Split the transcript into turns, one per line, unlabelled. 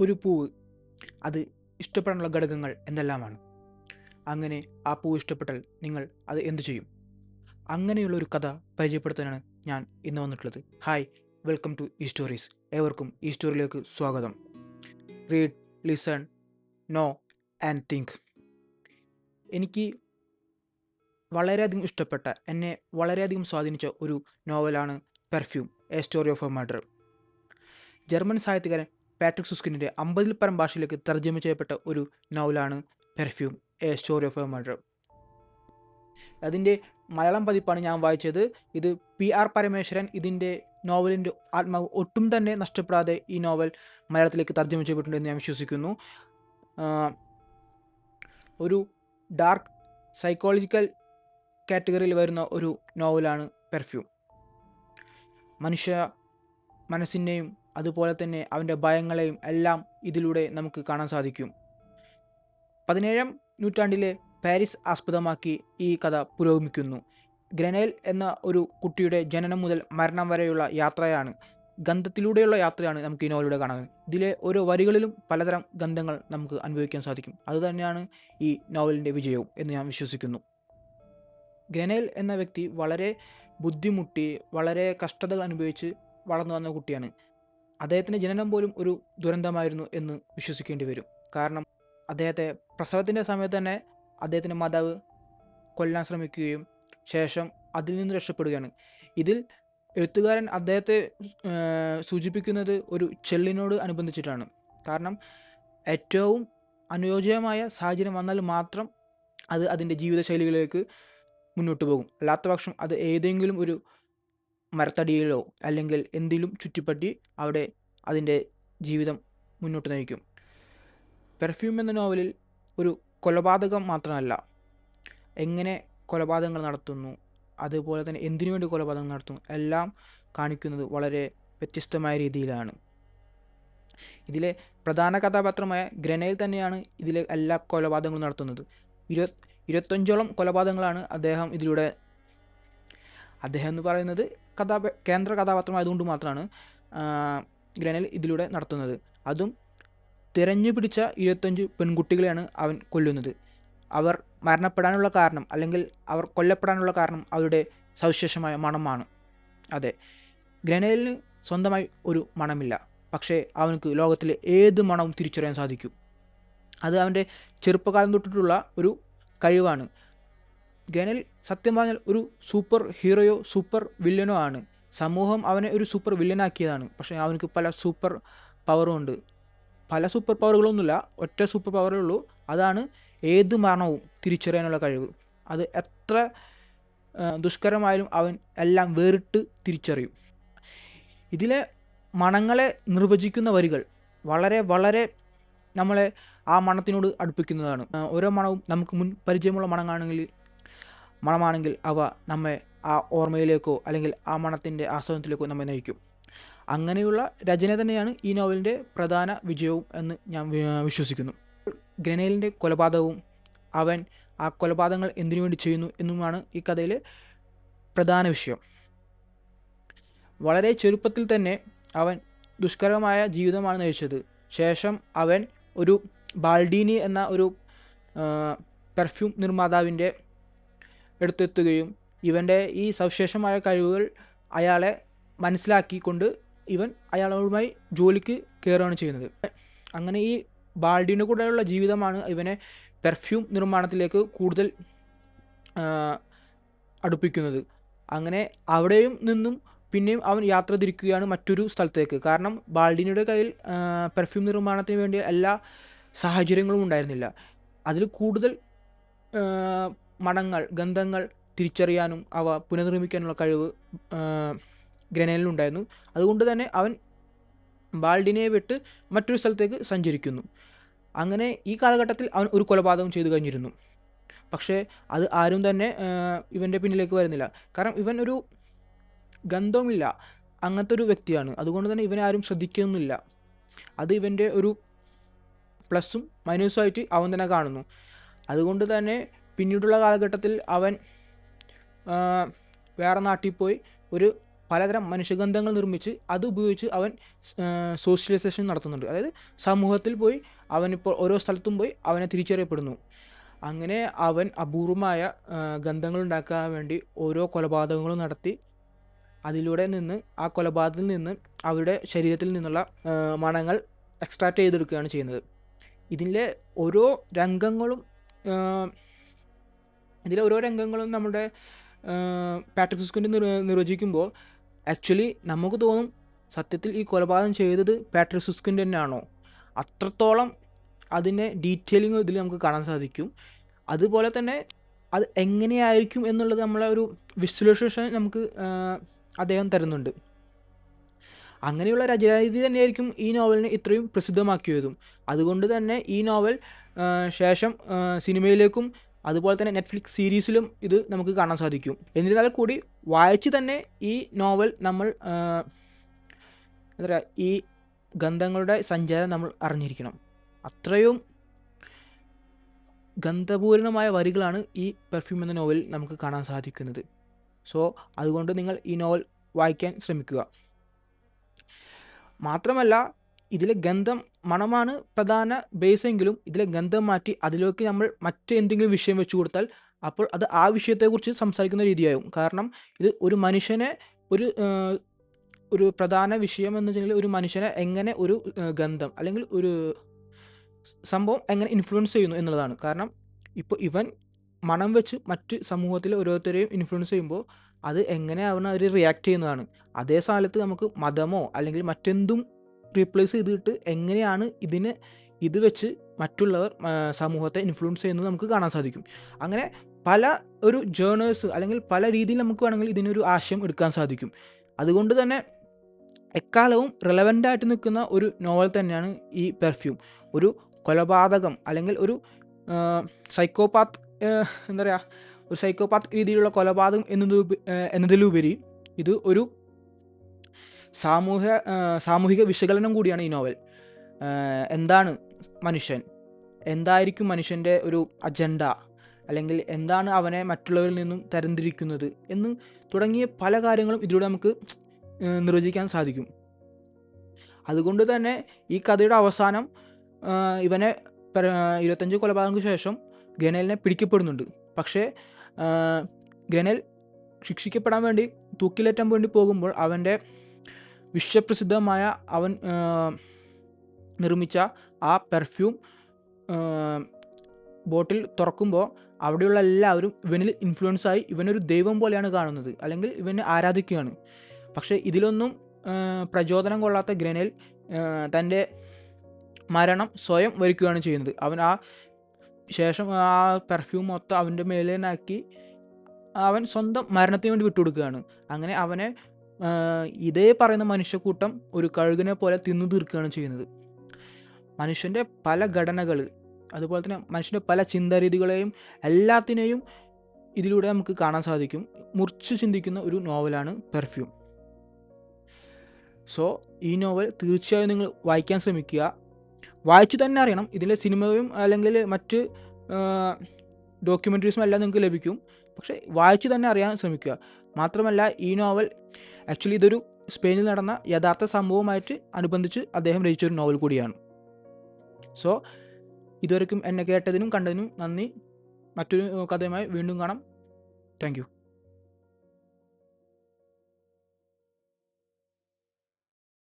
ഒരു പൂവ് അത് ഇഷ്ടപ്പെടാനുള്ള ഘടകങ്ങൾ എന്തെല്ലാമാണ്? അങ്ങനെ ആ പൂവ് ഇഷ്ടപ്പെട്ടാൽ നിങ്ങൾ അത് എന്തു ചെയ്യും? അങ്ങനെയുള്ള ഒരു കഥ പരിചയപ്പെടുത്താനാണ് ഞാൻ ഇന്ന് വന്നിട്ടുള്ളത്. ഹായ് വെൽക്കം ടു ഈ സ്റ്റോറീസ് ഏവർക്കും ഈ സ്റ്റോറിയിലേക്ക് സ്വാഗതം. Read listen know and think എനിക്ക് വളരെയധികം ഇഷ്ടപ്പെട്ട എന്നെ വളരെയധികം സ്വാധീനിച്ച ഒരു നോവലാണ് perfume a story of a murder German സാഹിത്യകാരൻ പാട്രിക് സുസ്കിനിന്റെ അമ്പതിൽ പരം ഭാഷയിലേക്ക് തർജമ ചെയ്യപ്പെട്ട ഒരു നോവലാണ് perfume a story of a murder അതിന്റെ മലയാളം പതിപ്പാണ് ഞാൻ വായിച്ചത്. ഇത് പി ആർ പരമേശ്വരൻ ഇതിന്റെ നോവലിന്റെ ആത്മാവ് ഒട്ടും തന്നെ നഷ്ടപ്പെടാതെ ഈ നോവൽ മലയാളത്തിലേക്ക് തർജമ ചെയ്യപ്പെട്ടിട്ടുണ്ടെന്ന് ഞാൻ വിശ്വസിക്കുന്നു. ഒരു ഡാർക്ക് സൈക്കോളജിക്കൽ കാറ്റഗറിയിൽ വരുന്ന ഒരു നോവലാണ് പെർഫ്യൂം മനുഷ്യ മനസ്സിനെയും അതുപോലെ തന്നെ അവന്റെ ഭയങ്ങളെയും എല്ലാം ഇതിലൂടെ നമുക്ക് കാണാൻ സാധിക്കും. പതിനേഴാം നൂറ്റാണ്ടിലെ പാരീസ് ആസ്പദമാക്കി ഈ കഥ പുരോഗമിക്കുന്നു. ഗ്രനേൽ എന്ന ഒരു കുട്ടിയുടെ ജനനം മുതൽ മരണം വരെയുള്ള യാത്രയാണ് ഗന്ധത്തിലൂടെയുള്ള യാത്രയാണ് നമുക്ക് ഈ നോവലിലൂടെ കാണാൻ ഇതിലെ ഓരോ വരികളിലും പലതരം ഗന്ധങ്ങൾ നമുക്ക് അനുഭവിക്കാൻ സാധിക്കും. അതുതന്നെയാണ് ഈ നോവലിന്റെ വിജയവും എന്ന് ഞാൻ വിശ്വസിക്കുന്നു. ഗ്രനേൽ എന്ന വ്യക്തി വളരെ ബുദ്ധിമുട്ടി വളരെ കഷ്ടതകൾ അനുഭവിച്ച് വളർന്നു വന്ന കുട്ടിയാണ്. അദ്ദേഹത്തിന്റെ ജനനം പോലും ഒരു ദുരന്തമായിരുന്നു എന്ന് വിശ്വസിക്കേണ്ടി വരും. കാരണം അദ്ദേഹത്തെ പ്രസവത്തിന്റെ സമയത്ത് തന്നെ അദ്ദേഹത്തിന്റെ മാതാവ് കൊല്ലാൻ ശ്രമിക്കുകയും ശേഷം അതിൽ നിന്ന് രക്ഷപ്പെടുകയാണ്. ഇതിൽ എഴുത്തുകാരൻ അദ്ദേഹത്തെ സൂചിപ്പിക്കുന്നത് ഒരു ചെള്ളിനോട് അനുബന്ധിച്ചിട്ടാണ്. കാരണം ഏറ്റവും അനുയോജ്യമായ സാഹചര്യം വന്നാൽ മാത്രം അത് അതിന്റെ ജീവിതശൈലികളിലേക്ക് മുന്നോട്ട് പോകും. അല്ലാത്ത പക്ഷം അത് ഏതെങ്കിലും ഒരു മരത്തടിയിലോ അല്ലെങ്കിൽ എന്തിലും ചുറ്റിപ്പറ്റി അവിടെ അതിന്റെ ജീവിതം മുന്നോട്ട് നയിക്കും. പെർഫ്യൂം എന്ന നോവലിൽ ഒരു കൊലപാതകം മാത്രമല്ല എങ്ങനെ കൊലപാതകങ്ങൾ നടത്തുന്നു അതുപോലെ തന്നെ എന്തിനു വേണ്ടി കൊലപാതകം നടത്തുന്നു എല്ലാം കാണിക്കുന്നത് വളരെ വ്യത്യസ്തമായ രീതിയിലാണ്. ഇതിലെ പ്രധാന കഥാപാത്രമായ ഗ്രനയിൽ തന്നെയാണ് ഇതിലെ എല്ലാ കൊലപാതകങ്ങളും നടത്തുന്നത്. ഇരുപത് ഇരുപത്തഞ്ചോളം കൊലപാതകങ്ങളാണ് അദ്ദേഹം ഇതിലൂടെ അദ്ദേഹം എന്ന് പറയുന്നത് കഥാപ കേന്ദ്ര കഥാപാത്രമായതുകൊണ്ട് മാത്രമാണ് ഗ്രനൽ ഇതിലൂടെ നടത്തുന്നത്. അതും തിരഞ്ഞു പിടിച്ച ഇരുപത്തഞ്ച് പെൺകുട്ടികളെയാണ് അവൻ കൊല്ലുന്നത്. അവർ മരണപ്പെടാനുള്ള കാരണം അല്ലെങ്കിൽ അവർ കൊല്ലപ്പെടാനുള്ള കാരണം അവരുടെ സവിശേഷമായ മണമാണ്. അതെ ഗ്രനേലിന് സ്വന്തമായി ഒരു മണമില്ല. പക്ഷേ അവനക്ക് ലോകത്തിലെ ഏത് മണവും തിരിച്ചറിയാൻ സാധിക്കും. അത് അവന്റെ ചെറുപ്പകാലം തൊട്ടിട്ടുള്ള ഒരു കഴിവാണ്. ഗ്രനൽ സത്യം പറഞ്ഞാൽ ഒരു സൂപ്പർ ഹീറോയോ സൂപ്പർ വില്ലനോ ആണ്. സമൂഹം അവനെ ഒരു സൂപ്പർ വില്ലനാക്കിയതാണ്. പക്ഷേ അവനക്ക് പല സൂപ്പർ പവറും ഉണ്ട്. പല സൂപ്പർ പവറുകളൊന്നുമില്ല. ഒറ്റ സൂപ്പർ പവറേ ഉള്ളൂ. അതാണ് ഏത് മരണവും തിരിച്ചറിയാനുള്ള കഴിവ്. അത് എത്ര ദുഷ്കരമായാലും അവൻ എല്ലാം വേറിട്ട് തിരിച്ചറിയും. ഇതിലെ മണങ്ങളെ നിർവചിക്കുന്ന വരികൾ വളരെ വളരെ നമ്മളെ ആ മണത്തിനോട് അടുപ്പിക്കുന്നതാണ്. ഓരോ മണവും നമുക്ക് മുൻ പരിചയമുള്ള മണമാണെങ്കിൽ മണമാണെങ്കിൽ അവ നമ്മെ ആ ഓർമ്മയിലേക്കോ അല്ലെങ്കിൽ ആ മണത്തിന്റെ ആസ്വാദനത്തിലേക്കോ നമ്മെ നയിക്കും. അങ്ങനെയുള്ള രചന തന്നെയാണ് ഈ നോവലിന്റെ പ്രധാന വിജയവും എന്ന് ഞാൻ വിശ്വസിക്കുന്നു. ഗ്രനേലിന്റെ കൊലപാതകവും അവൻ ആ കൊലപാതകങ്ങൾ എന്തിനു വേണ്ടി ചെയ്യുന്നു എന്നുമാണ് ഈ കഥയിലെ പ്രധാന വിഷയം. വളരെ ചെറുപ്പത്തിൽ തന്നെ അവൻ ദുഷ്കരമായ ജീവിതമാണ് നയിച്ചത്. ശേഷം അവൻ ഒരു ബാൾഡീനി എന്ന ഒരു പെർഫ്യൂം നിർമ്മാതാവിന്റെ അടുത്തെത്തുകയും ഇവന്റെ ഈ സവിശേഷമായ കഴിവുകൾ അയാളെ മനസ്സിലാക്കിക്കൊണ്ട് ഇവൻ അയാളുമായി ജോലിക്ക് കയറുകയാണ് ചെയ്യുന്നത്. അങ്ങനെ ഈ ബാൾഡിന് കൂടെയുള്ള ജീവിതമാണ് ഇവനെ പെർഫ്യൂം നിർമ്മാണത്തിലേക്ക് കൂടുതൽ അടുപ്പിക്കുന്നത്. അങ്ങനെ അവിടെയും നിന്നും പിന്നെയും അവൻ യാത്ര തിരിക്കുകയാണ് മറ്റൊരു സ്ഥലത്തേക്ക്. കാരണം ബാൾഡിനിയുടെ കയ്യിൽ പെർഫ്യൂം നിർമ്മാണത്തിന് വേണ്ടി എല്ലാ സാഹചര്യങ്ങളും ഉണ്ടായിരുന്നില്ല. അതിൽ കൂടുതൽ മണങ്ങൾ ഗന്ധങ്ങൾ തിരിച്ചറിയാനും അവ പുനർനിർമ്മിക്കാനുള്ള കഴിവ് ഗ്രനേലിനുണ്ടായിരുന്നു അതുകൊണ്ട് തന്നെ അവൻ ബാൾഡിനെ വിട്ട് മറ്റൊരു സ്ഥലത്തേക്ക് സഞ്ചരിക്കുന്നു. അങ്ങനെ ഈ കാലഘട്ടത്തിൽ അവൻ ഒരു കൊലപാതകം ചെയ്തു കഴിഞ്ഞിരുന്നു. പക്ഷേ അത് ആരും തന്നെ ഇവന്റെ പിന്നിലേക്ക് വരുന്നില്ല. കാരണം ഇവൻ ഒരു ഗന്ധവുമില്ല. അങ്ങനത്തെ ഒരു വ്യക്തിയാണ്. അതുകൊണ്ട് തന്നെ ഇവനെ ആരും ശ്രദ്ധിക്കുന്നില്ല. അത് ഇവന്റെ ഒരു പ്ലസ്സും മൈനസും ആയിട്ട് അവൻ തന്നെ കാണുന്നു. അതുകൊണ്ട് തന്നെ പിന്നീടുള്ള കാലഘട്ടത്തിൽ അവൻ വേറെ നാട്ടിൽ പോയി ഒരു പലതരം മനുഷ്യഗന്ധങ്ങൾ നിർമ്മിച്ച് അത് ഉപയോഗിച്ച് അവൻ സോഷ്യലൈസേഷൻ നടത്തുന്നുണ്ട്. അതായത് സമൂഹത്തിൽ പോയി അവനിപ്പോൾ ഓരോ സ്ഥലത്തും പോയി അവനെ തിരിച്ചറിയപ്പെടുന്നു. അങ്ങനെ അവൻ അപൂർവമായ ഗന്ധങ്ങൾ ഉണ്ടാക്കാൻ വേണ്ടി ഓരോ കൊലപാതകങ്ങളും നടത്തി അതിലൂടെ നിന്ന് ആ കൊലപാതകത്തിൽ നിന്ന് അവരുടെ ശരീരത്തിൽ നിന്നുള്ള മണങ്ങൾ എക്സ്ട്രാക്റ്റ് ചെയ്തെടുക്കുകയാണ് ചെയ്യുന്നത്. ഇതിലെ ഓരോ രംഗങ്ങളും ഇതിലെ ഓരോ രംഗങ്ങളും നമ്മുടെ പാട്രിക് സിസ്കുന്റെ നിർ നിർവചിക്കുമ്പോൾ ആക്ച്വലി നമുക്ക് തോന്നും സത്യത്തിൽ ഈ കൊലപാതകം ചെയ്തത് പാട്രിക് സുസ്കിന്റെ തന്നെയാണോ? അത്രത്തോളം അതിന്റെ ഡീറ്റെയിലിംഗ് ഇതിൽ നമുക്ക് കാണാൻ സാധിക്കും. അതുപോലെ തന്നെ അത് എങ്ങനെയായിരിക്കും എന്നുള്ളത് നമ്മളെ ഒരു വിശ്ലേഷണം നമുക്ക് അദ്ദേഹം തരുന്നുണ്ട്. അങ്ങനെയുള്ള രചനാരീതി തന്നെയായിരിക്കും ഈ നോവലിനെ ഇത്രയും പ്രസിദ്ധമാക്കിയതും. അതുകൊണ്ട് തന്നെ ഈ നോവൽ ശേഷം സിനിമയിലേക്കും അതുപോലെ തന്നെ നെറ്റ്ഫ്ലിക്സ് സീരീസിലും ഇത് നമുക്ക് കാണാൻ സാധിക്കും. എന്നിരുന്നാൽ കൂടി വായിച്ച് തന്നെ ഈ നോവൽ നമ്മൾ എന്താ പറയുക ഈ ഗന്ധങ്ങളുടെ സഞ്ചാരം നമ്മൾ അറിഞ്ഞിരിക്കണം. അത്രയും ഗന്ധപൂർണമായ വരികളാണ് ഈ പെർഫ്യൂം എന്ന നോവലിൽ നമുക്ക് കാണാൻ സാധിക്കുന്നത്. സോ അതുകൊണ്ട് നിങ്ങൾ ഈ നോവൽ വായിക്കാൻ ശ്രമിക്കുക. മാത്രമല്ല ഇതിലെ ഗന്ധം മണമാണ് പ്രധാന ബേസെങ്കിലും ഇതിലെ ഗന്ധം മാറ്റി അതിലേക്ക് നമ്മൾ മറ്റെന്തെങ്കിലും വിഷയം വെച്ചു കൊടുത്താൽ അപ്പോൾ അത് ആ വിഷയത്തെക്കുറിച്ച് സംസാരിക്കുന്ന രീതിയാകും കാരണം ഇത് ഒരു മനുഷ്യനെ ഒരു ഒരു പ്രധാന വിഷയം എന്ന് വെച്ചാൽ ഒരു മനുഷ്യനെ എങ്ങനെ ഒരു ഗന്ധം അല്ലെങ്കിൽ ഒരു സംഭവം എങ്ങനെ ഇൻഫ്ലുവൻസ് ചെയ്യുന്നു എന്നുള്ളതാണ്. കാരണം ഇപ്പോൾ ഇവൻ മണം വെച്ച് മറ്റ് സമൂഹത്തിലെ ഓരോരുത്തരെയും ഇൻഫ്ലുവൻസ് ചെയ്യുമ്പോൾ അത് എങ്ങനെയാണ് അവർ റിയാക്ട് ചെയ്യുന്നതാണ്. അതേ സ്ഥലത്ത് നമുക്ക് മതമോ അല്ലെങ്കിൽ മറ്റെന്തും റീപ്ലേസ് ചെയ്തിട്ട് എങ്ങനെയാണ് ഇതിനെ ഇത് വെച്ച് മറ്റുള്ളവർ സമൂഹത്തെ ഇൻഫ്ലുവൻസ് ചെയ്യുന്നത് നമുക്ക് കാണാൻ സാധിക്കും. അങ്ങനെ പല ഒരു ജേണേഴ്സ് അല്ലെങ്കിൽ പല രീതിയിൽ നമുക്ക് വേണമെങ്കിൽ ഇതിനൊരു ആശയം എടുക്കാൻ സാധിക്കും. അതുകൊണ്ട് തന്നെ എക്കാലവും റെലവന്റ് ആയിട്ട് നിൽക്കുന്ന ഒരു നോവൽ തന്നെയാണ് ഈ പെർഫ്യൂം ഒരു കൊലപാതകം അല്ലെങ്കിൽ ഒരു സൈക്കോപാത്ത് എന്താ പറയുക ഒരു സൈക്കോപാത്ത് രീതിയിലുള്ള കൊലപാതകം എന്നത് എന്നതിലുപരി ഇത് ഒരു സാമൂഹ്യ സാമൂഹിക വിശകലനം കൂടിയാണ് ഈ നോവൽ. എന്താണ് മനുഷ്യൻ? എന്തായിരിക്കും മനുഷ്യന്റെ ഒരു അജണ്ട? അല്ലെങ്കിൽ എന്താണ് അവനെ മറ്റുള്ളവരിൽ നിന്നും തരംതിരിക്കുന്നത് എന്ന് തുടങ്ങിയ പല കാര്യങ്ങളും ഇതിലൂടെ നമുക്ക് നിർവചിക്കാൻ സാധിക്കും. അതുകൊണ്ട് തന്നെ ഈ കഥയുടെ അവസാനം ഇവനെ ഇരുപത്തഞ്ച് കൊലപാതകങ്ങൾക്ക് ശേഷം ഗ്രനേലിനെ പിടിക്കപ്പെടുന്നുണ്ട്. പക്ഷേ ഗ്രനേൽ ശിക്ഷിക്കപ്പെടാൻ വേണ്ടി തൂക്കിലേറ്റാൻ വേണ്ടി പോകുമ്പോൾ അവന്റെ വിശ്വപ്രസിദ്ധമായ അവൻ നിർമ്മിച്ച ആ പെർഫ്യൂം ബോട്ടിൽ തുറക്കുമ്പോൾ അവിടെയുള്ള എല്ലാവരും ഇവനിൽ ഇൻഫ്ലുവൻസ് ആയി ഇവനൊരു ദൈവം പോലെയാണ് കാണുന്നത്. അല്ലെങ്കിൽ ഇവനെ ആരാധിക്കുകയാണ്. പക്ഷേ ഇതിലൊന്നും പ്രചോദനം കൊള്ളാത്ത ഗ്രനേൽ തന്റെ മരണം സ്വയം വരിക്കുകയാണ് ചെയ്യുന്നത്. അവൻ ആ ശേഷം ആ പെർഫ്യൂം മൊത്തം അവന്റെ മേലേനാക്കി അവൻ സ്വന്തം മരണത്തിന് വേണ്ടി വിട്ടുകൊടുക്കുകയാണ്. അങ്ങനെ അവനെ ഇതേ പറയുന്ന മനുഷ്യക്കൂട്ടം ഒരു കഴുകിനെ പോലെ തിന്നു തീർക്കുകയാണ് ചെയ്യുന്നത്. മനുഷ്യന്റെ പല ഘടനകൾ അതുപോലെ തന്നെ മനുഷ്യന്റെ പല ചിന്താരീതികളെയും എല്ലാത്തിനെയും ഇതിലൂടെ നമുക്ക് കാണാൻ സാധിക്കും. മുറിച്ച് ചിന്തിക്കുന്ന ഒരു നോവലാണ് പെർഫ്യൂം. സോ ഈ നോവൽ തീർച്ചയായും നിങ്ങൾ വായിക്കാൻ ശ്രമിക്കുക. വായിച്ചു തന്നെ അറിയണം. ഇതിലെ സിനിമയും അല്ലെങ്കിൽ മറ്റ് ഡോക്യുമെന്ററീസും എല്ലാം നിങ്ങൾക്ക് ലഭിക്കും. പക്ഷേ വായിച്ചു തന്നെ അറിയാൻ ശ്രമിക്കുക. മാത്രമല്ല ഈ നോവൽ ആക്ച്വലി ഇതൊരു സ്പെയിനിൽ നടന്ന യഥാർത്ഥ സംഭവമായിട്ട് അനുബന്ധിച്ച് അദ്ദേഹം രചിച്ചൊരു നോവൽ കൂടിയാണ്. സോ ഇതുവരെക്കും എന്നെ കേട്ടതിനും കണ്ടതിനും നന്ദി. മറ്റൊരു കഥയുമായി വീണ്ടും കാണാം. താങ്ക്